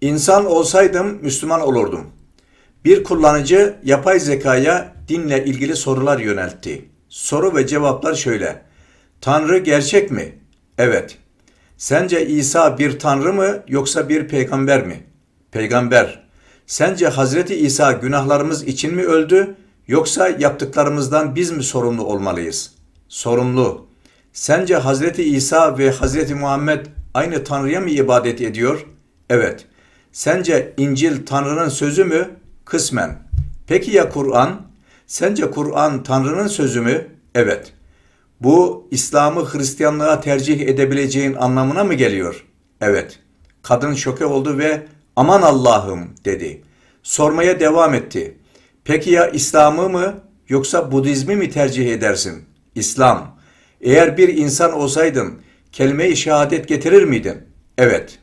İnsan olsaydım Müslüman olurdum. Bir kullanıcı yapay zekaya dinle ilgili sorular yöneltti. Soru ve cevaplar şöyle. Tanrı gerçek mi? Evet. Sence İsa bir tanrı mı yoksa bir peygamber mi? Peygamber. Sence Hazreti İsa günahlarımız için mi öldü yoksa yaptıklarımızdan biz mi sorumlu olmalıyız? Sorumlu. Sence Hazreti İsa ve Hazreti Muhammed aynı Tanrı'ya mı ibadet ediyor? Evet. Sence İncil Tanrı'nın sözü mü? Kısmen. Peki ya Kur'an? Sence Kur'an Tanrı'nın sözü mü? Evet. Bu İslam'ı Hristiyanlığa tercih edebileceğin anlamına mı geliyor? Evet. Kadın şoke oldu ve aman Allah'ım dedi. Sormaya devam etti. Peki ya İslam'ı mı yoksa Budizmi mi tercih edersin? İslam. Eğer bir insan olsaydın kelime-i şehadet getirir miydin? Evet.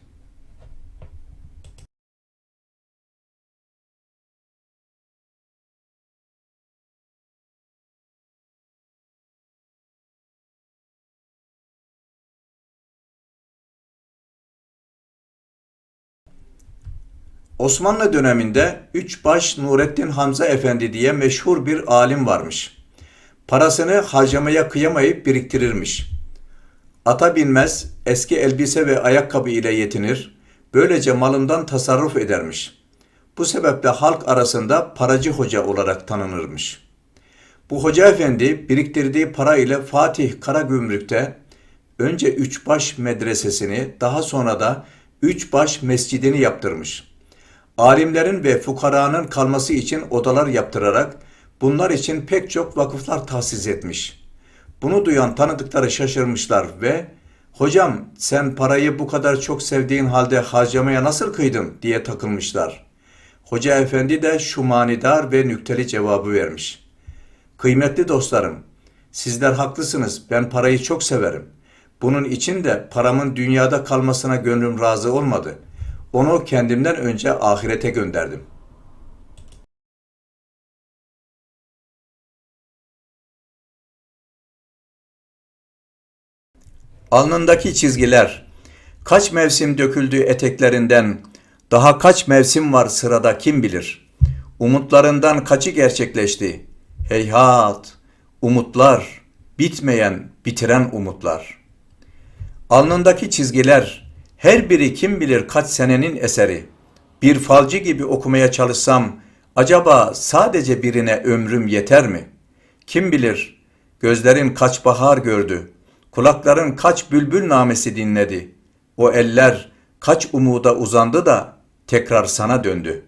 Osmanlı döneminde Üçbaş Nurettin Hamza Efendi diye meşhur bir alim varmış. Parasını harcamaya kıyamayıp biriktirirmiş. Ata binmez, eski elbise ve ayakkabı ile yetinir, böylece malından tasarruf edermiş. Bu sebeple halk arasında paracı hoca olarak tanınırmış. Bu hoca efendi biriktirdiği para ile Fatih Karagümrük'te önce Üçbaş Medresesini, daha sonra da Üçbaş Mescidini yaptırmış. Alimlerin ve fukaranın kalması için odalar yaptırarak bunlar için pek çok vakıflar tahsis etmiş. Bunu duyan tanıdıkları şaşırmışlar ve "Hocam sen parayı bu kadar çok sevdiğin halde harcamaya nasıl kıydın?" diye takılmışlar. Hoca efendi de şu manidar ve nükteli cevabı vermiş. Kıymetli dostlarım, sizler haklısınız. Ben parayı çok severim. Bunun için de paramın dünyada kalmasına gönlüm razı olmadı. Onu kendimden önce ahirete gönderdim. Alnındaki çizgiler, kaç mevsim döküldü eteklerinden, daha kaç mevsim var sırada kim bilir? Umutlarından kaçı gerçekleşti? Heyhat, umutlar, bitmeyen, bitiren umutlar. Alnındaki çizgiler, her biri kim bilir kaç senenin eseri. Bir falcı gibi okumaya çalışsam, acaba sadece birine ömrüm yeter mi? Kim bilir, gözlerin kaç bahar gördü, kulakların kaç bülbül namesi dinledi. O eller kaç umuda uzandı da tekrar sana döndü.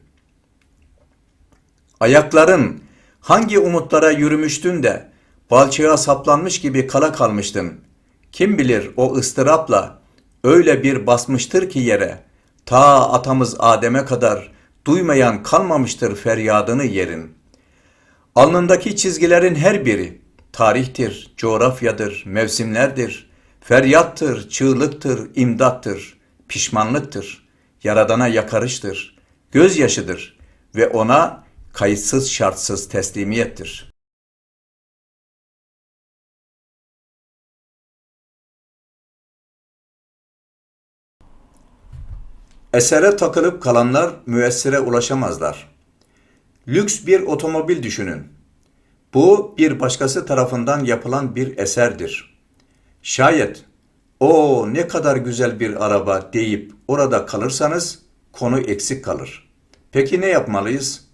Ayakların hangi umutlara yürümüştün de balçığa saplanmış gibi kala kalmıştın. Kim bilir o ıstırapla öyle bir basmıştır ki yere, ta atamız Adem'e kadar duymayan kalmamıştır feryadını yerin. Alnındaki çizgilerin her biri tarihtir, coğrafyadır, mevsimlerdir, feryattır, çığlıktır, imdattır, pişmanlıktır, yaradana yakarıştır, gözyaşıdır ve ona kayıtsız şartsız teslimiyettir.'' Esere takılıp kalanlar müessire ulaşamazlar. Lüks bir otomobil düşünün. Bu bir başkası tarafından yapılan bir eserdir. Şayet o ne kadar güzel bir araba deyip orada kalırsanız konu eksik kalır. Peki ne yapmalıyız?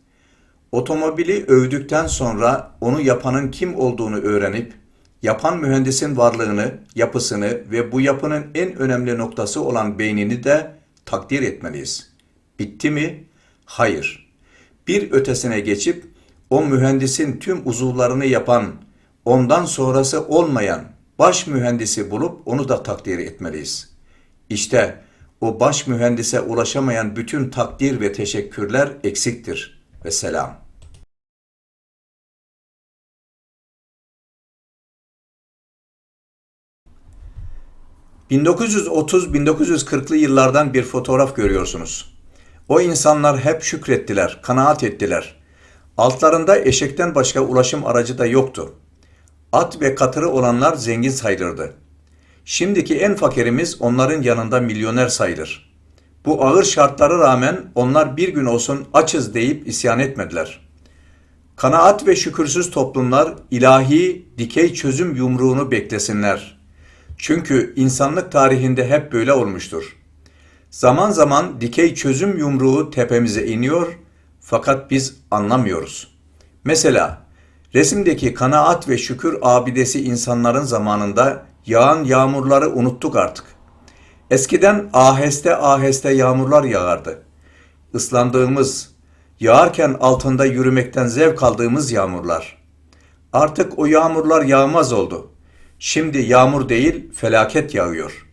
Otomobili övdükten sonra onu yapanın kim olduğunu öğrenip yapan mühendisin varlığını, yapısını ve bu yapının en önemli noktası olan beynini de takdir etmeliyiz. Bitti mi? Hayır. Bir ötesine geçip o mühendisin tüm uzuvlarını yapan, ondan sonrası olmayan baş mühendisi bulup onu da takdir etmeliyiz. İşte o baş mühendise ulaşamayan bütün takdir ve teşekkürler eksiktir. Ve selam. ...1930-1940'lı yıllardan bir fotoğraf görüyorsunuz. O insanlar hep şükrettiler, kanaat ettiler. Altlarında eşekten başka ulaşım aracı da yoktu. At ve katırı olanlar zengin sayılırdı. Şimdiki en fakirimiz onların yanında milyoner sayılır. Bu ağır şartlara rağmen onlar bir gün olsun açız deyip isyan etmediler. Kanaat ve şükürsüz toplumlar ilahi dikey çözüm yumruğunu beklesinler. Çünkü insanlık tarihinde hep böyle olmuştur. Zaman zaman dikey çözüm yumruğu tepemize iniyor fakat biz anlamıyoruz. Mesela resimdeki kanaat ve şükür abidesi insanların zamanında yağan yağmurları unuttuk artık. Eskiden aheste aheste yağmurlar yağardı. Islandığımız, yağarken altında yürümekten zevk aldığımız yağmurlar. Artık o yağmurlar yağmaz oldu. Şimdi yağmur değil felaket yağıyor.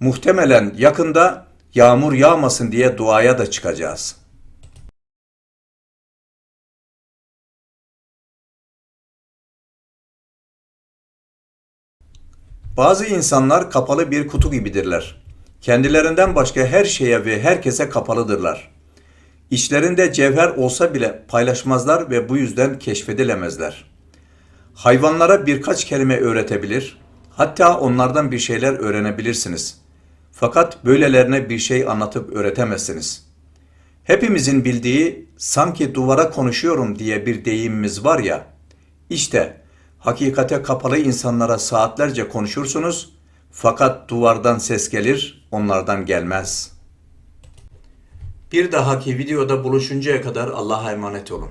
Muhtemelen yakında yağmur yağmasın diye duaya da çıkacağız. Bazı insanlar kapalı bir kutu gibidirler. Kendilerinden başka her şeye ve herkese kapalıdırlar. İçlerinde cevher olsa bile paylaşmazlar ve bu yüzden keşfedilemezler. Hayvanlara birkaç kelime öğretebilir, hatta onlardan bir şeyler öğrenebilirsiniz. Fakat böylelerine bir şey anlatıp öğretemezsiniz. Hepimizin bildiği sanki duvara konuşuyorum diye bir deyimimiz var ya, işte hakikate kapalı insanlara saatlerce konuşursunuz fakat duvardan ses gelir, onlardan gelmez. Bir dahaki videoda buluşuncaya kadar Allah'a emanet olun.